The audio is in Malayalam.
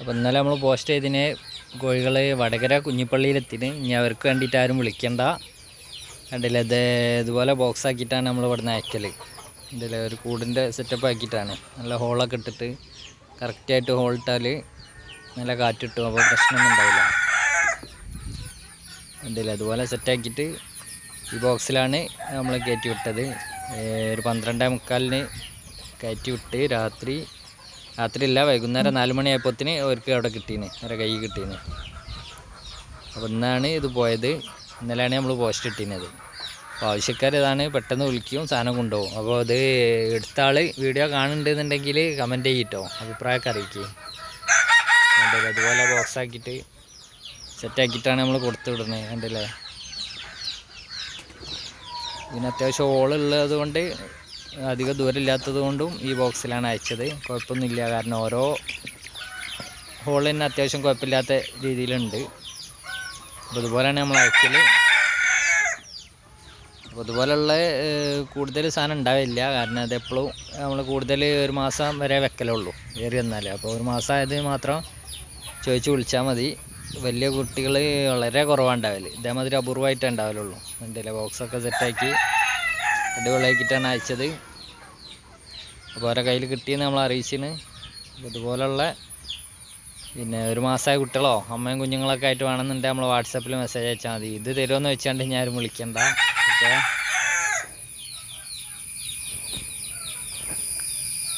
അപ്പോൾ ഇന്നലെ നമ്മൾ പോസ്റ്റ് ചെയ്തതിന് കോഴികൾ വടകര കുഞ്ഞിപ്പള്ളിയിലെത്തിന്. ഇനി അവർക്ക് വേണ്ടിയിട്ട് ആരും വിളിക്കണ്ട. കണ്ടില്ല ഇത് ഇതുപോലെ ബോക്സ് ആക്കിയിട്ടാണ് നമ്മൾ ഇവിടുന്ന് അയക്കൽ ഇതിൽ ഒരു കൂടിന്റെ സെറ്റപ്പ് ആക്കിയിട്ടാണ്. നല്ല ഹോളൊക്കെ ഇട്ടിട്ട് കറക്റ്റായിട്ട് ഹോൾ ഇട്ടാൽ നല്ല കാറ്റിട്ടു അപ്പോൾ പ്രശ്നമൊന്നും ഉണ്ടാവില്ല. കണ്ടില്ല അതുപോലെ സെറ്റാക്കിയിട്ട് ഈ ബോക്സിലാണ് നമ്മൾ കയറ്റി വിട്ടത്. ഒരു പന്ത്രണ്ടേ മുക്കാലിന് കയറ്റി വിട്ട് രാത്രി രാത്രി ഇല്ല വൈകുന്നേരം നാല് മണിയായപ്പോത്തിന് അവർക്ക് അവിടെ കിട്ടീന് അവരെ കൈ കിട്ടീന്. അപ്പോൾ ഇന്നാണ് ഇത് പോയത്. ഇന്നലെയാണ് നമ്മൾ പോസ്റ്റ് കിട്ടീനത് അപ്പോൾ ആവശ്യക്കാർ ഇതാണ് പെട്ടെന്ന് വിളിക്കും സാധനം കൊണ്ടുപോകും. അപ്പോൾ അത് എടുത്ത ആൾ വീഡിയോ കാണുന്നുണ്ടെന്നുണ്ടെങ്കിൽ കമന്റ് ചെയ്യിട്ടോ. അഭിപ്രായമൊക്കെ അറിയിക്കുക അതുപോലെ ബോക്സ് ആക്കിയിട്ട് സെറ്റാക്കിയിട്ടാണ് നമ്മൾ കൊടുത്തു വിടുന്നത് കണ്ടില്ലേ? ഇതിന് അത്യാവശ്യം ഓളുള്ളത് കൊണ്ട് അധികം ദൂരമില്ലാത്തത് കൊണ്ടും ഈ ബോക്സിലാണ് അയച്ചത്. കുഴപ്പമൊന്നുമില്ല. കാരണം ഓരോ ഹോൾ തന്നെ അത്യാവശ്യം കുഴപ്പമില്ലാത്ത രീതിയിലുണ്ട്. അപ്പോൾ ഇതുപോലെയാണ് നമ്മൾ അയക്കൽ അപ്പോൾ ഇതുപോലെയുള്ള കൂടുതൽ സാധനം ഉണ്ടാവില്ല. കാരണം അത് എപ്പോഴും നമ്മൾ കൂടുതൽ ഒരു മാസം വരെ വെക്കലുള്ളൂ ഏറി വന്നാൽ അപ്പോൾ ഒരു മാസം ആയത് മാത്രം ചോദിച്ച് വിളിച്ചാൽ മതി. വലിയ കുട്ടികൾ വളരെ കുറവാണ് ഉണ്ടാവില്ല ഇതേമാതിരി അപൂർവമായിട്ടേ ഉണ്ടാവലുള്ളൂ. എന്തെങ്കിലും ബോക്സൊക്കെ സെറ്റാക്കി അടിപൊളിയാക്കിയിട്ടാണ് അയച്ചത്. അപ്പോൾ അവരെ കയ്യിൽ കിട്ടിയെന്ന് നമ്മൾ അറിയിച്ചിന്. ഇതുപോലുള്ള പിന്നെ ഒരു മാസമായ കുട്ടികളോ അമ്മയും കുഞ്ഞുങ്ങളൊക്കെ ആയിട്ട് വേണമെന്നുണ്ടെങ്കിൽ നമ്മൾ വാട്സാപ്പിൽ മെസ്സേജ് അയച്ചാൽ മതി. ഇത് തരുമെന്ന് വെച്ചാണ്ട് ഞാനും വിളിക്കണ്ട. ഓക്കെ?